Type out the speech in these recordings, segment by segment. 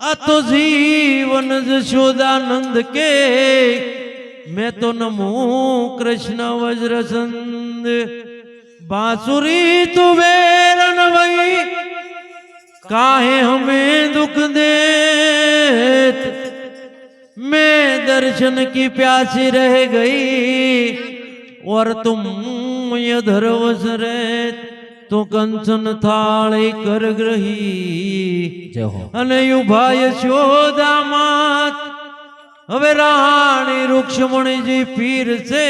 अतु जीवन शोधानंद के। मैं तो नमो कृष्ण वज्रसंद बांसुरी तुबेरन वही। काहे हमें दुख दे मैं दर्शन की प्यासी रह गई, और तुम यधर वस रहे તો કંચન થાળી કર ગ્રહી. અને યુભાય શોધામાં હવે રાણી રૂક્ષમણીજી પીર છે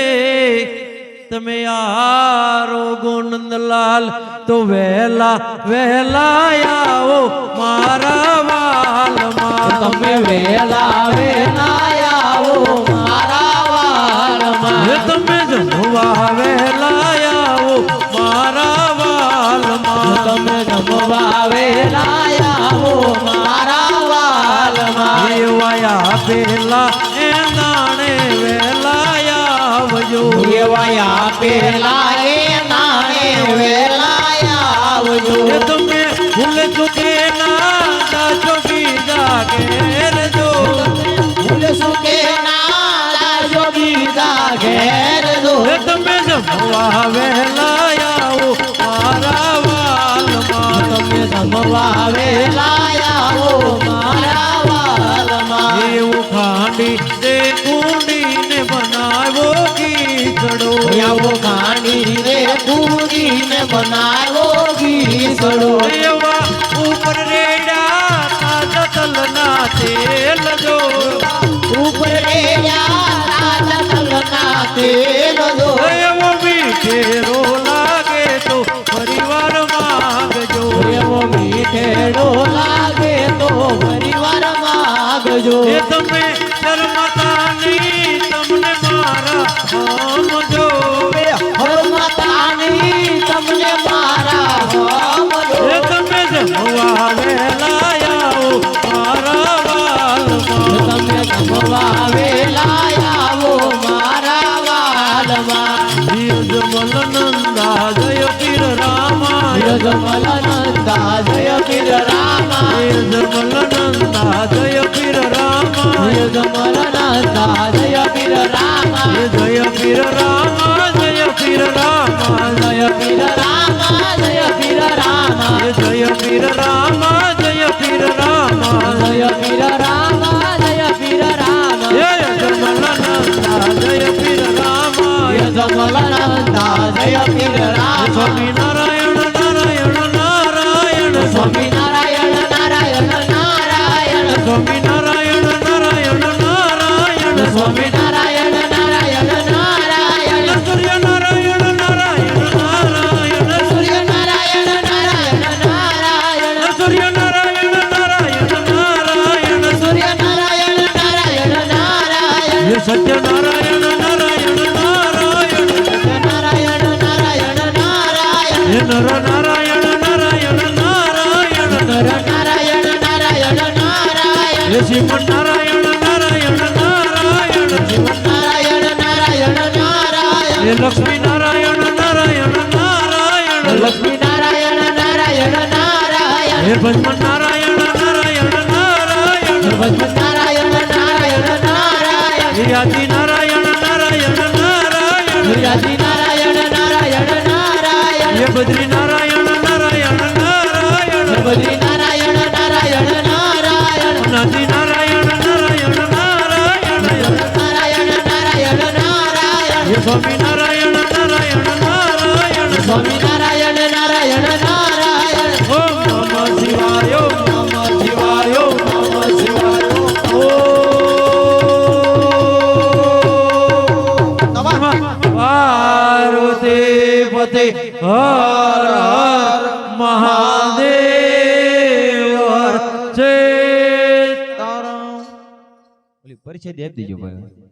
તમે આરો ગોનંદલાલ તો વહેલા વહેલા આવો મારા વાલમાં. તમે વહેલા પેલા એ નાણે વેલા આવજો. એવાયા પેલા એ નાણે વેલા આવજો. તમે ભૂલ ચૂકે ના જાજો બીજા ઘેર જો ભૂલ સુકે ના લાજો બીજા ઘેર જો તમે જમવા વહેલા આવો મારા વાલમાં. તમે જમવા વેલા બનાવો ઘીસડો એવા ઉપર રેડા તાજા તલના તેલ જો. ઉપર રેયા રાજા તલના તેલ દો એવો મીઠેરો લાગે તો પરિવાર માંગજો. એવો મીઠેડો લાગે તો પરિવાર માગજો. એ તમે શરમતાની તમને મારા જમલનંદા જય પીર રામા જમલનંદા જય પીર રામા જમલનંદા જય પીર રામા જય પીર રામા યજમલ જય પીર સ્વામી નારાયણ નારાયણ નારાયણ. સ્વામી નારાયણ નારાયણ. નારાયણ સ્વામી નારાયણ નારાયણ. નારાયણ સ્વામી નારાયણ નારાયણ. નારાયણ સૂર્ય નારાયણ નારાયણ. નારાયણ સૂર્ય નારાયણ નારાયણ. નારાયણ સૂર્ય નારાયણ નારાયણ. નારાયણ સૂર્ય નારાયણ નારાયણ. નારાયણ સત્ય નારાયણ શિવ નારાયણ નારાયણ નારાયણ નારાયણ નારાયણ નારાયણ લક્ષ્મી નારાયણ નારાયણ નારાયણ લક્ષ્મી નારાયણ નારાયણ નારાયણ હે ભજમન નારાયણ નારાયણ નારાયણ ભગવત નારાયણ નારાયણ નારાયણ હે આદિ નારાયણ નારાયણ નારાયણ યાદી નારાયણ નારાયણ નારાયણ હે બદ્રી સ્વામી નારાયણ નારાયણ નારાયણ. સ્વામી નારાયણ નારાયણ નારાયણ. ઓમ નમઃ શિવાય ઓમ નમઃ શિવાય. ઓમ નમઃ. શિવાય ઓમ પાર્વતી પતે હર હર મહાદેવ હર જય તારા પરિચય દેવ દેજો ભાઈ.